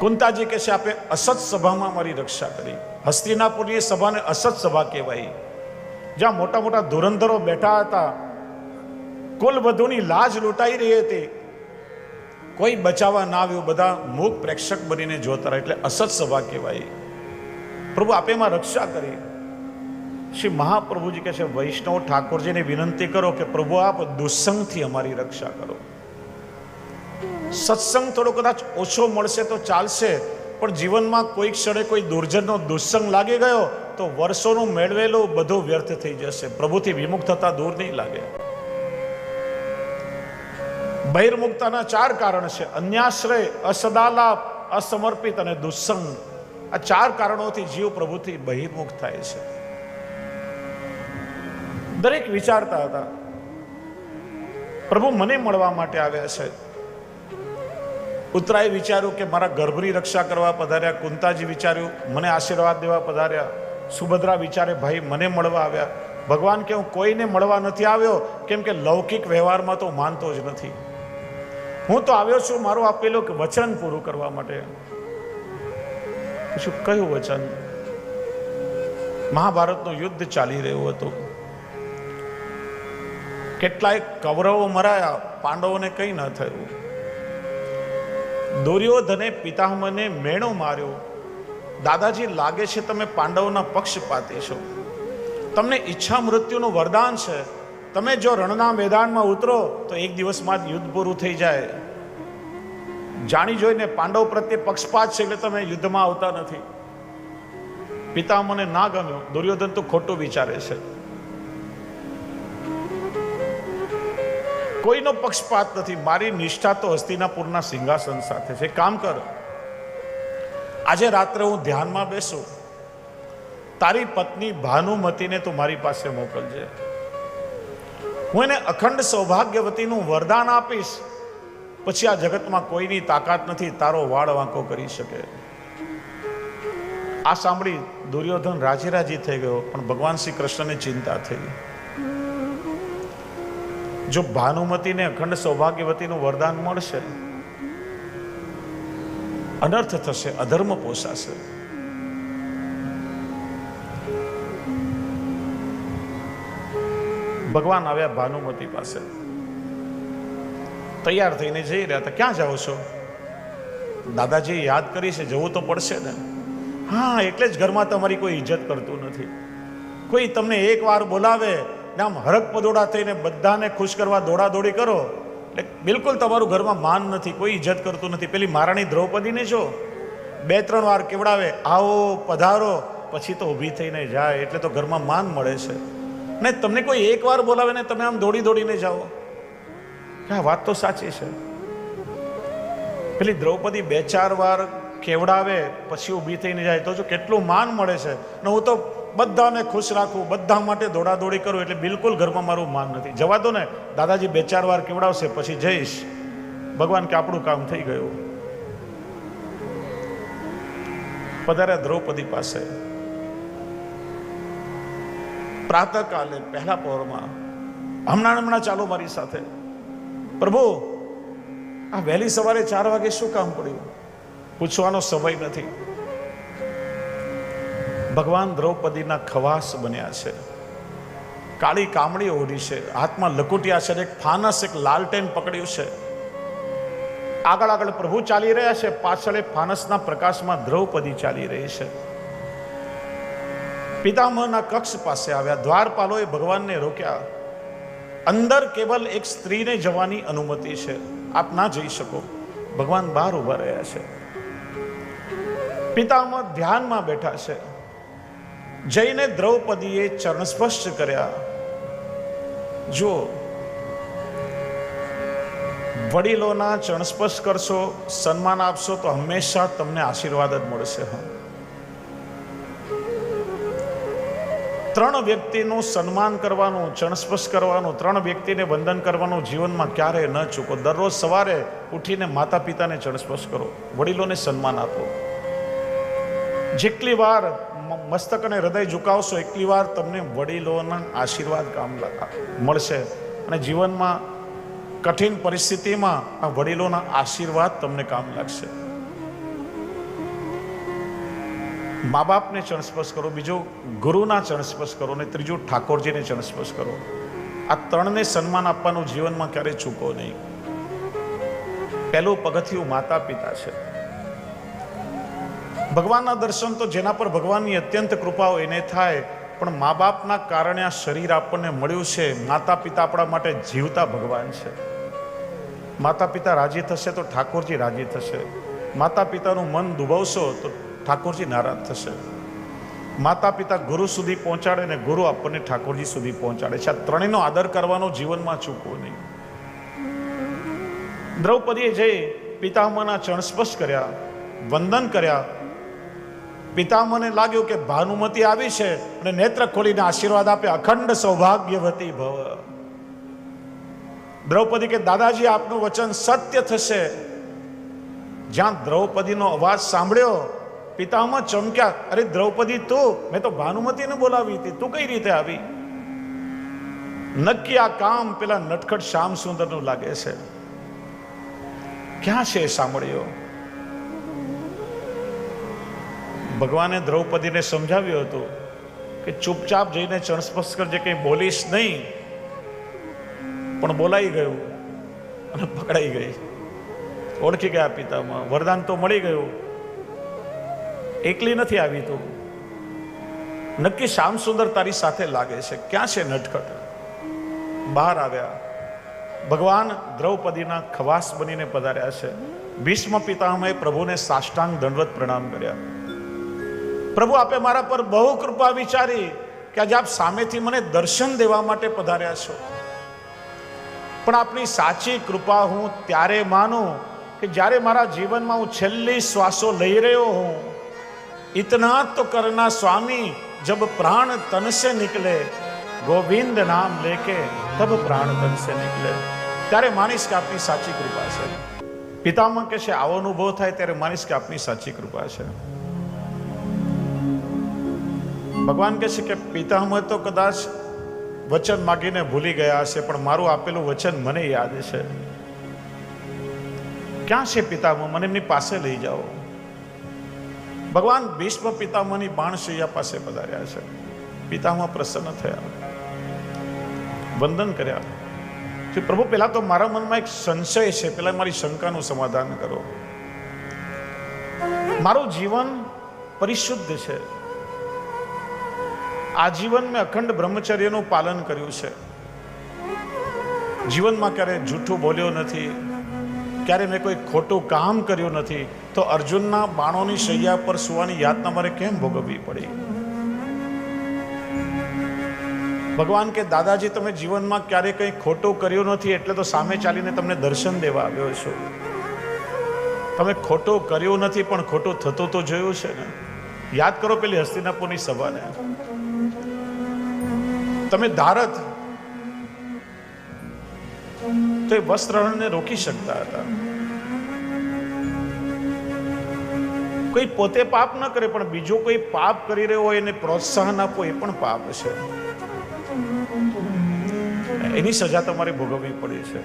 કુંતાજી કહે છે, આપે અસત સભામાં મારી રક્ષા કરી. હસ્તિનાપુરની સભાને અસત સભા કહેવાય જ્યાં મોટા મોટા ધુરંધરો બેઠા હતા, કુલ વધુની લાજ લૂંટાઈ રહી હતી. કોઈ બચાવવા ના આવ્યું, બધા મૂક પ્રેક્ષક બનીને જોતા રહ્યા, એટલે અસત સભા કહેવાય પ્રભુ, આપે એમાં રક્ષા કરી. શ્રી મહાપ્રભુજી કહે છે, વૈષ્ણવ ઠાકોરજીને વિનંતી કરો કે પ્રભુ, આપ દુસ્સંગથી અમારી રક્ષા કરો. સત્સંગ થોડો કદાચ ઓછો મળશે તો ચાલશે, પણ જીવનમાં કોઈ ક્ષણે કોઈ દુર્જનનો દુસ્સંગ લાગી ગયો તો વર્ષોનું મેળવેલું બધું વ્યર્થ થઈ જશે. પ્રભુથી વિમુખ થતા દૂર નહીં લાગે. બહિર્મુક્તાના ચાર કારણ છે. અન્યાશ્રય, અસદાલાપ, અસમર્પિત અને દુસ્સંગ આ ચાર કારણોથી જીવ પ્રભુથી બહિર્મુખ થાય છે. દરેક વિચારતા હતા. પ્રભુ મને મળવા માટે આવ્યા છે. ઉત્તરાએ વિચાર્યું કે મારા ગર્ભની રક્ષા કરવા પધાર્યા, કુંતાજી વિચાર્યું, મને આશીર્વાદ દેવા પધાર્યા. સુભદ્રા વિચારે, ભાઈ, મને મળવા આવ્યા. ભગવાન કે હું કોઈને મળવા નથી આવ્યો? કેમ કે લૌકિક વ્યવહારમાં તો માનતો જ નથી. હું તો આવ્યો છું મારું આપેલું કે વચન પૂરું કરવા માટે. શું કયું વચન? મહાભારતનું યુદ્ધ ચાલી રહ્યું હતું. કેટલાય કૌરવો મરાયા, પાંડવોને કંઈ ન થયું. દુર્યોધને પિતામહને મેણો માર્યો. દાદાજી, લાગે છે તમે પાંડવોના પક્ષપાતી છો. તમને ઈચ્છા મૃત્યુનું વરદાન છે. તમે જો રણના મેદાનમાં ઉતરો, તો એક દિવસમાં જ યુદ્ધ પૂરું થઈ જાય. જાણી જોઈને પાંડવ પ્રત્યે પક્ષપાત છે એટલે તમે યુદ્ધમાં આવતા નથી. પિતામહને ના ગમ્યો. દુર્યોધન તો ખોટું વિચારે છે. કોઈનો પક્ષપાત નથી. મારી નિષ્ઠા તો હસ્તિનાપુરના સિંહાસન સાથે છે. કામ કર. આજે રાત્રે હું ધ્યાનમાં બેસું. તારી પત્ની ભાનુમતીને તું મારી પાસે મોકલજે. હું એને અખંડ સૌભાગ્યવતીનું વરદાન આપીશ. પછી આ જગતમાં કોઈની તાકાત નથી. તારો વાળ વાંકો કરી શકે. આ સાંભળી દુર્યોધન રાજી રાજી થઈ ગયો, પણ ભગવાન શ્રી કૃષ્ણને ચિંતા થઈ. જો ભાનુમતીને અખંડ સૌભાગ્યવતીનું વરદાન મળશે, અનર્થ થશે, અધર્મ પોષાશે ભગવાન આવ્યા ભાનુમતી પાસે. તૈયાર થઈને જઈ રહ્યા હતા. ક્યાં જાઓ છો? દાદાજી યાદ કરી છે, જવું તો પડશે ને. હા, એટલે જ ઘરમાં તમારી કોઈ ઇજ્જત કરતું નથી. કોઈ તમને એક વાર બોલાવે આમ હરક પદોડા થઈને બધાને ખુશ કરવા દોડા દોડી કરો, એટલે બિલકુલ તમારું ઘરમાં માન નથી, કોઈ ઇજ્જત કરતું નથી. પેલી મહારાણી દ્રૌપદીને જો બે, ત્રણ વાર કેવડાવે, આવો, પધારો. પછી તો ઊભી થઈને જાય, એટલે તો ઘરમાં માન મળે છે. ને તમને કોઈ એક વાર બોલાવે ને તમે આમ દોડી દોડીને જાઓ. હા વાત તો સાચી છે. પેલી દ્રૌપદી બે, ચાર વાર કેવડાવે, પછી ઊભી થઈને જાય, તો જો કેટલું માન મળે છે. ને હું તો બધાને ખુશ રાખું બધા માટે દોડાદોડી કરું એટલે બિલકુલ ઘરમાં મારું માન નથી. જવા દો ને, દાદાજી બે ચાર વાર કેવડાવશે, પછી જઈશ. ભગવાન કે આપણું કામ થઈ ગયું. પધાર્યા દ્રૌપદી પાસે. પ્રાતકાલે પહેલા પહોરમાં હમણાં હમણાં ચાલો મારી સાથે. પ્રભુ, આ વહેલી સવારે ચાર વાગે શું કામ પડ્યું? પૂછવાનો સમય નથી. ભગવાન દ્રૌપદીના ખવાસ બન્યા છે. કાળી કામડી ઓઢી છે. હાથમાં લકુટિયા છે એક ફાનસ, એક લાલટેન પકડ્યું છે. આગળ આગળ પ્રભુ ચાલી રહ્યા છે. પાછળ એક ફાનસના પ્રકાશમાં દ્રૌપદી ચાલી રહી છે. પિતામહના કક્ષ પાસે આવ્યા. દ્વારપાલોએ ભગવાનને રોક્યા. અંદર કેવલ એક સ્ત્રીને જવાની અનુમતિ છે. આપ ના જઈ શકો. ભગવાન બહાર ઊભા રહ્યા છે. પિતામહ ધ્યાનમાં બેઠા છે. જઈને દ્રૌપદીએ ચરણ સ્પર્શ કર્યા. જો વડીલોના ચરણ સ્પર્શ કરશો, સન્માન આપશો, તો હંમેશા તમને આશીર્વાદ જ મળશે, હા. ત્રણ વ્યક્તિનું સન્માન કરવાનું ચણસ્પર્શ કરવાનું, ત્રણ વ્યક્તિને વંદન કરવાનું જીવનમાં ક્યારેય ન ચૂકો. દરરોજ સવારે ઉઠીને માતા પિતાને ચણસ્પર્શ કરો, વડીલોને સન્માન આપો. જેટલી વાર મસ્તક અને હૃદય ઝુકાવશો એટલી વાર તમને વડીલોના આશીર્વાદ કામ મળશે. અને જીવનમાં કઠિન પરિસ્થિતિમાં આ વડીલોના આશીર્વાદ તમને કામ લાગશે. મા બાપને ચરણસ્પર્શ કરો, બીજો ગુરુના ચરણસ્પર્શ કરો અને ત્રીજું ઠાકોરજીને ચરણસ્પર્શ કરો. આ ત્રણને સન્માન આપવાનું જીવનમાં ક્યારેય ચૂકો નહીં. પહેલું પગથિયું માતા પિતા છે. ભગવાનના દર્શન તો જેના પર ભગવાનની અત્યંત કૃપા હોય એને થાય, પણ મા બાપના કારણે આ શરીર આપણને મળ્યું છે. માતા પિતા આપણા માટે જીવતા ભગવાન છે. માતા પિતા રાજી થશે તો ઠાકોરજી રાજી થશે. માતા પિતાનું મન દુભાવશો તો ઠાકોરજી નારાજ થશે. માતા પિતા ગુરુ સુધી પહોંચાડે ને ગુરુ આપણને ઠાકોરજી સુધી પહોંચાડે છે. આ ત્રણેયનો આદર કરવાનો જીવનમાં ચૂકવો નહીં. દ્રૌપદીએ જઈ પિતામાના ચરણ સ્પર્શ કર્યા, વંદન કર્યા પિતામહને લાગ્યું કે ભાનુમતી આવી છે અને નેત્ર ખોલીને આશીર્વાદ આપે અખંડ સૌભાગ્યવતી ભવ. દ્રૌપદી કે, દાદાજી, આપનું વચન સત્ય થશે. જ્યાં દ્રૌપદીનો અવાજ સાંભળ્યો પિતામહ ચમક્યા, અરે દ્રૌપદી, તું, મેં તો ભાનુમતીને બોલાવી હતી. તું કઈ રીતે આવી? નક્કી આ કામ પેલા નટખટ શ્યામ સુંદરનું લાગે છે. ક્યાં છે સાંભળ્યો? ભગવાને દ્રૌપદીને સમજાવ્યું હતું કે ચૂપચાપ જઈને ચણસ્પર્શ કરજે કંઈ બોલીશ નહીં, પણ બોલાઈ ગયું અને પકડાઈ ગઈ. ઓળખી ગયા પિતામાં. વરદાન તો મળી ગયું. એકલી નથી આવી તું. નક્કી શ્યામ સુંદર તારી સાથે લાગે છે. ક્યાં છે નટખટ? બહાર આવ્યા. ભગવાન દ્રૌપદીના ખવાસ બનીને પધાર્યા છે. ભીષ્મ પિતામહે પ્રભુને સાષ્ટાંગ દંડવત પ્રણામ કર્યા. પ્રભુ, આપે મારા પર બહુ કૃપા વિચારી કે આજે આપ સામેથી મને દર્શન દેવા માટે પધાર્યા છો. પણ આપની સાચી કૃપા હું ત્યારે માનું કે જ્યારે મારા જીવનમાં હું છેલ્લી શ્વાસો લઈ રહ્યો હું ઇતના તો કરના સ્વામી જબ પ્રાણ તનસે નીકળે, ગોવિંદ નામ લેકે તબ પ્રાણ તન નીકળે. ત્યારે માનીશ કે આપની સાચી કૃપા છે. પિતામાં કે છે, આવો અનુભવ થાય ત્યારે માનીશ કે આપની સાચી કૃપા છે. ભગવાન કહે છે કે પિતામહ તો કદાચ વચન માગીને ભૂલી ગયા હશે, પણ મારું આપેલું વચન મને યાદ છે. ક્યાં છે પિતામહ? મને એમની પાસે લઈ જાઓ. ભગવાન ભીષ્મ પિતામહની બાણસૈયા પાસે પધાર્યા છે. પિતામહ પ્રસન્ન થયા. વંદન કર્યા. કે પ્રભુ, પહેલા તો મારા મનમાં એક સંશય છે. પહેલા મારી શંકાનું સમાધાન કરો. મારું જીવન પરિશુદ્ધ છે. આજીવન મેં અખંડ બ્રહ્મચર્યનું પાલન કર્યું છે. જીવનમાં ક્યારેય જૂઠું બોલ્યો નથી. ક્યારે મેં કોઈ ખોટું કામ કર્યું નથી. તો અર્જુનના બાણોની શૈયા પર સુવાની યાતના મારે કેમ ભોગવવી પડી? ભગવાન કે, દાદાજી, તમે જીવનમાં ક્યારે કંઈ ખોટું કર્યું નથી, એટલે તો સામે ચાલીને તમને દર્શન દેવા આવ્યો છું. તમે ખોટું કર્યું નથી, પણ ખોટું થતું તો જોયું છે ને? યાદ કરો પેલી હસ્તિનાપુરની સભાને. તમે ધારત તો એ વસ્ત્રહરણને રોકી શકતા હતા. કોઈ પોતે પાપ ન કરે, પણ બીજો કોઈ પાપ કરી રહ્યો હોય, એને પ્રોત્સાહન આપો, એ પણ પાપ છે. એની સજા તમારે ભોગવવી પડી છે.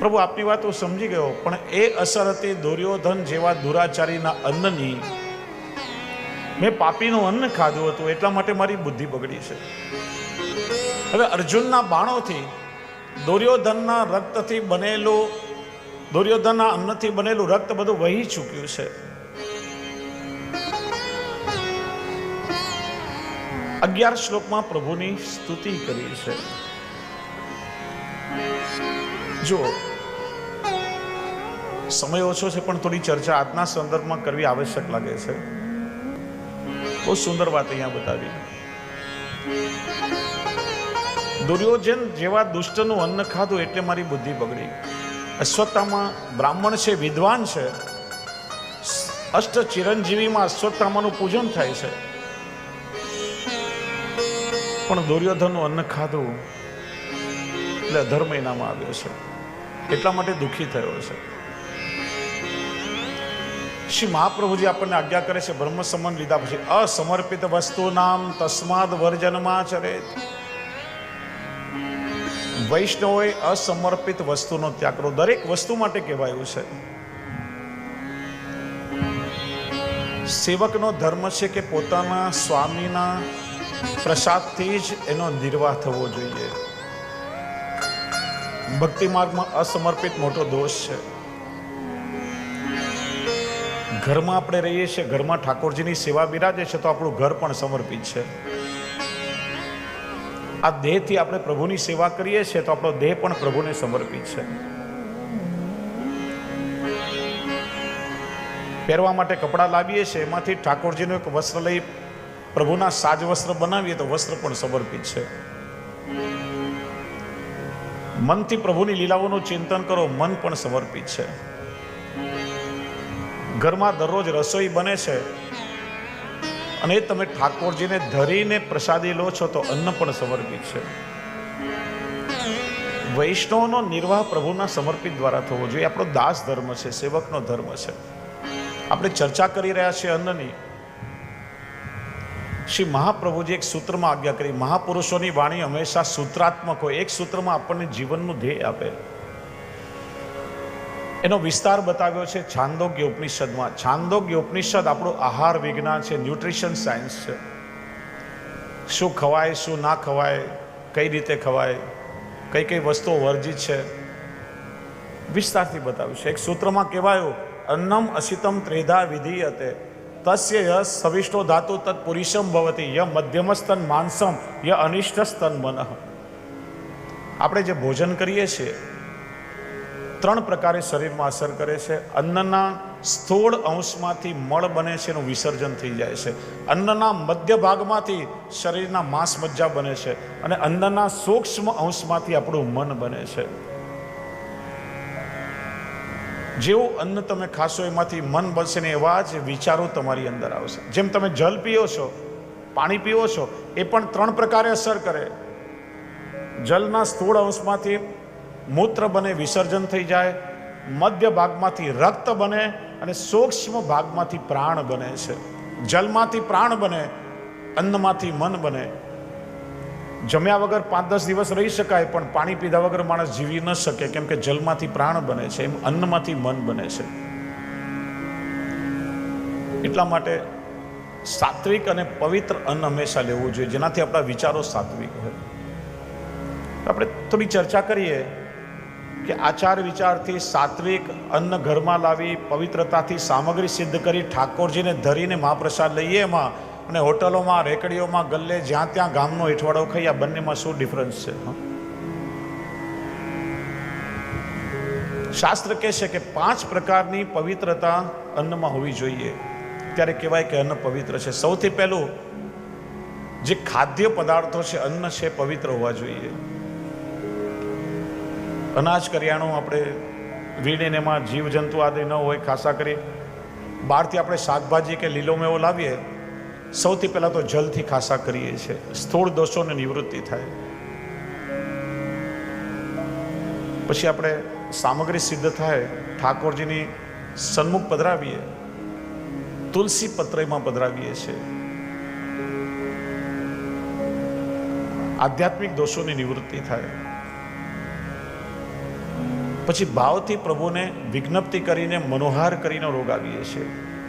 પ્રભુ, આપની વાત હું સમજી ગયો, પણ એ અસર હતી દુર્યોધન જેવા દુરાચારીના અન્નની મેં પાપીનું અન્ન ખાધું હતું, એટલા માટે મારી બુદ્ધિ બગડી છે. હવે અર્જુનના બાણોથી, દુર્યોધનના રક્તથી બનેલું, દુર્યોધનના અન્નથી બનેલું રક્ત બધું વહી ચૂક્યું છે. અગિયાર શ્લોકમાં પ્રભુની સ્તુતિ કરી છે. જો, સમય ઓછો છે, પણ થોડી ચર્ચા આજના સંદર્ભમાં કરવી આવશ્યક લાગે છે. બહુ સુંદર વાત અહીંયા બતાવી. દુર્યોધન જેવા દુષ્ટનું અન્ન ખાધું એટલે મારી બુદ્ધિ બગડી. અશ્વત્થામાં બ્રાહ્મણ છે, વિદ્વાન છે. અષ્ટ ચિરંજીવીમાં અશ્વત્થામાનું પૂજન થાય છે. પણ દુર્યોધનનું અન્ન ખાધું એટલે અધર્મ એનામાં આવ્યો છે. એટલા માટે દુઃખી થયો છે. શ્રી મહાપ્રભુજી આપણને આજ્ઞા કરે છે, બ્રહ્મ સંબંધ લીધા પછી અસમર્પિત વસ્તુ નામ તસ્માદ વર્જનમાં ચરે વૈષ્ણવે અસમર્પિત વસ્તુનો ત્યાગ કરો દરેક વસ્તુ માટે કહેવાયું છે. સેવકનો ધર્મ છે કે પોતાના સ્વામીના પ્રસાદથી જ એનો નિર્વાહ થવો જોઈએ. ભક્તિ માર્ગમાં અસમર્પિત મોટો દોષ છે. ઘરમાં આપણે રહીએ છીએ, ઘરમાં ઠાકોરજીની સેવા બિરાજે છે, તો આપણું ઘર પણ સમર્પિત છે. આ દેહથી આપણે પ્રભુની સેવા કરીએ છીએ, તો આપણો દેહ પણ પ્રભુને સમર્પિત છે. પહેરવા માટે કપડાં લાવીએ છીએ, એમાંથી ઠાકોરજીનું એક વસ્ત્ર લઈ પ્રભુના સાજ વસ્ત્ર બનાવીએ, તો વસ્ત્ર પણ સમર્પિત છે. મનથી પ્રભુની લીલાઓનું ચિંતન કરો, મન પણ સમર્પિત છે. ઘરમાં દરરોજ રસોઈ બને છે. અને એ તમે ઠાકોરજીને ધરીને પ્રસાદી લો છો તો અન્ન પણ સમર્પિત છે. વૈષ્ણવનો નિર્વાહ પ્રભુના સમર્પિત દ્વારા થવો જોઈએ. આપણો દાસ ધર્મ છે, સેવકનો ધર્મ છે. આપણે ચર્ચા કરી રહ્યા છીએ અન્નની. શ્રી મહાપ્રભુજી એક સૂત્રમાં આજ્ઞા કરી, મહાપુરુષોની વાણી હંમેશા સૂત્રાત્મક હોય. એક સૂત્રમાં આપણને જીવનનું ધ્યેય આપે. એનો વિસ્તાર બતાવ્યો છે છાંદોગ્ય ઉપનિષદમાં. છાંદોગ્ય ઉપનિષદ આપણું આહાર વિજ્ઞાન છે, ન્યુટ્રિશન સાયન્સ છે. શું ખવાય, શું ના ખવાય, કઈ રીતે ખવાય, કઈ કઈ વસ્તુઓ વર્જિત છે, વિસ્તારથી બતાવ્યું છે. એક સૂત્રમાં કહેવાયું, અન્નમ અસિતમ ત્રેધા વિધિ હતે તસ્ય ય સવિષ્ટો ધાતુ તત્ પુરુષમ ભવતી, ય મધ્યમસ્તન માનસમ, ય અનિષ્ટસ્તન મન. આપણે જે ભોજન કરીએ છીએ ત્રણ પ્રકારે શરીરમાં અસર કરે છે. અન્નના સ્થૂળ અંશમાંથી મળ બને છે એનું વિસર્જન થઈ જાય છે. અન્નના મધ્ય ભાગમાંથી શરીરના માંસ મજ્જા બને છે અને અન્નના સૂક્ષ્મ અંશમાંથી આપણું મન બને છે. જેવું અન્ન તમે ખાશો એમાંથી મન બનશે ને એવા જ વિચારો તમારી અંદર આવશે. જેમ તમે જલ પીઓ છો, પાણી પીવો છો, એ પણ ત્રણ પ્રકારે અસર કરે. જલના સ્થૂળ અંશમાંથી મૂત્ર બને, વિસર્જન થઈ જાય, મધ્ય ભાગમાંથી રક્ત બને અને સૂક્ષ્મ ભાગમાંથી પ્રાણ બને છે. જલમાંથી પ્રાણ બને, અન્નમાંથી મન બને. જમ્યા વગર પાંચ દસ દિવસ રહી શકાય, પણ પાણી પીધા વગર માણસ જીવી ન શકે, કેમ કે જલમાંથી પ્રાણ બને છે, એમ અન્નમાંથી મન બને છે. એટલા માટે સાત્વિક અને પવિત્ર અન્ન હંમેશા લેવું જોઈએ, જેનાથી આપણા વિચારો સાત્વિક હોય. આપણે થોડી ચર્ચા કરીએ કે આચાર વિચારથી સાત્વિક અન્ન ઘરમાં લાવી, પવિત્રતાથી સામગ્રી સિદ્ધ કરી ઠાકોરજીને ધરીને મહાપ્રસાદ લઈએ એમાં. અને હોટલોમાં, રેકડીઓમાં, ગલ્લે, જ્યાં ત્યાં ગામનો હેઠવાડો ખાઈ આ બંનેમાં શું ડિફરન્સ છે શાસ્ત્ર કહે છે કે પાંચ પ્રકારની પવિત્રતા અન્નમાં હોવી જોઈએ. ત્યારે કહેવાય કે અન્ન પવિત્ર છે. સૌથી પહેલું જે ખાદ્ય પદાર્થો છે, અન્ન છે, પવિત્ર હોવા જોઈએ. અનાજ કરિયાણું આપણે વીણીને એમાં જીવજંતુ આદિ ન હોય, ખાસા કરી. બહારથી આપણે શાકભાજી કે લીલો મેવો લાવીએ, સૌથી પહેલાં તો જલથી ખાસા કરીએ છીએ. સ્થૂળ દોષોની નિવૃત્તિ થાય. પછી આપણે સામગ્રી સિદ્ધ થાય, ઠાકોરજીની સન્મુખ પધરાવીએ, તુલસી પત્રયમાં પધરાવીએ છીએ. આધ્યાત્મિક દોષોની નિવૃત્તિ થાય. પછી ભાવથી પ્રભુને વિજ્ઞપ્તિ કરીને મનોહાર કરીને રોગાવીએ છીએ.